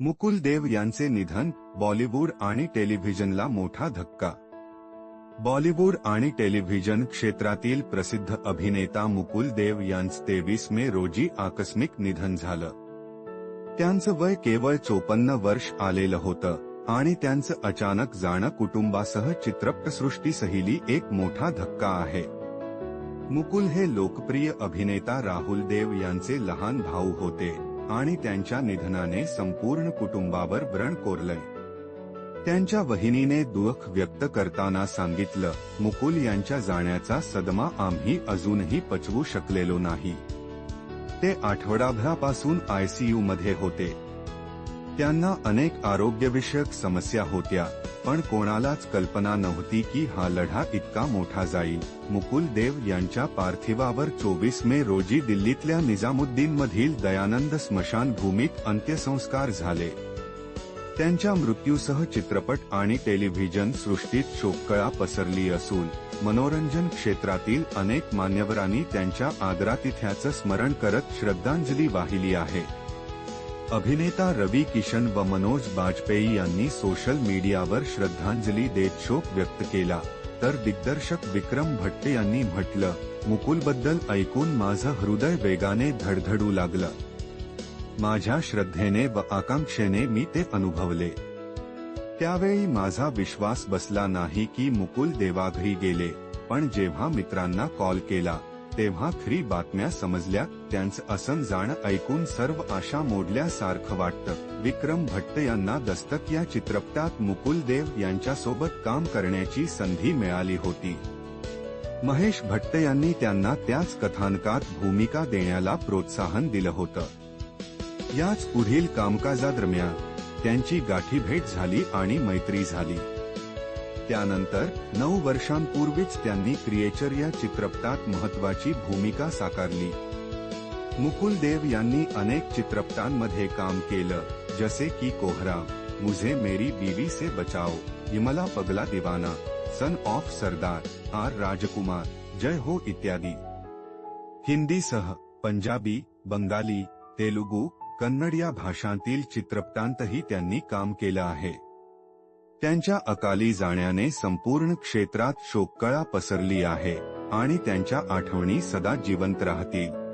मुकुल देव यांचे निधन बॉलिवूड आणि टेलिव्हिजनला मोठा धक्का. बॉलिवूड आणि टेलिव्हिजन क्षेत्रातील प्रसिद्ध अभिनेता मुकुल देव यांचं तेवीस मे रोजी आकस्मिक निधन झालं. त्यांचं वय केवळ चोपन्न वर्ष आलेलं होतं आणि त्यांचं अचानक जाणं कुटुंबासह चित्रपटसृष्टीसहिली एक मोठा धक्का आहे. मुकुल हे लोकप्रिय अभिनेता राहुल देव यांचे लहान भाऊ होते. आणि त्यांच्या निधनाने संपूर्ण कुटुंबावर व्रण कोरलंय. त्यांच्या वहिनीने दुःख व्यक्त करताना सांगितलं मुकुल यांच्या जाण्याचा सदमा आम्ही अजूनही पचवू शकलेलो नाही. ते आठवडाभरापासून आयसीयू मध्ये होते. त्यांना अनेक आरोग्यविषयक समस्या होत्या पण कोणालाच कल्पना नव्हती की हा लढा इतका मोठा जाईल. मुकुल देव यांच्या पार्थिवावर चोवीस मे रोजी दिल्लीतल्या निजामुद्दीन मधील दयानंद स्मशानभूमीत अंत्यसंस्कार झाले. त्यांच्या मृत्यूसह चित्रपट आणि टेलिव्हिजन सृष्टीत शोककळा पसरली असून मनोरंजन क्षेत्रातील अनेक मान्यवरांनी त्यांच्या आदरातिथ्याचं स्मरण करत श्रद्धांजली वाहिली आहे. अभिनेता रवी किशन व मनोज बाजपेयी यांनी सोशल मीडियावर श्रद्धांजली देत शोक व्यक्त केला. तर दिग्दर्शक विक्रम भट्टे यांनी म्हटलं मुकुलबद्दल ऐकून माझं हृदय वेगाने धडधडू लागलं. माझ्या श्रद्धेने व आकांक्षेने मी ते अनुभवले. त्यावेळी माझा विश्वास बसला नाही की मुकुल देवाघरी गेले पण जेव्हा मित्रांना कॉल केला तेव्हा खरी बातम्या समजल्या त्यांचं असन जाणं ऐकून सर्व आशा मोडल्यासारखं वाटतं. विक्रम भट्ट यांना दस्तक या चित्रपटात मुकुल देव यांच्यासोबत काम करण्याची संधी मिळाली होती. महेश भट्ट यांनी त्यांना त्याच कथानकात भूमिका देण्याला प्रोत्साहन दिलं होतं. याच पुढील कामकाजादरम्यान त्यांची गाठीभेट झाली आणि मैत्री झाली. त्यानंतर नऊ वर्षांपूर्वीच त्यांनी क्रिएचर या चित्रपटात महत्वाची भूमिका साकारली. मुकुल देव यांनी अनेक चित्रपटांमध्ये काम केलं जसे की कोहरा मुझे मेरी बीवी से बचाओ इमला पगला दिवाना सन ऑफ सरदार आर राजकुमार जय हो इत्यादी। हिंदीसह पंजाबी बंगाली तेलुगू कन्नड या भाषांतील चित्रपटांतही त्यांनी काम केलं आहे. त्यांच्या अकाली जाण्याने संपूर्ण क्षेत्रात शोककळा पसरली आहे आणि त्यांच्या आठवणी सदा जिवंत राहतील.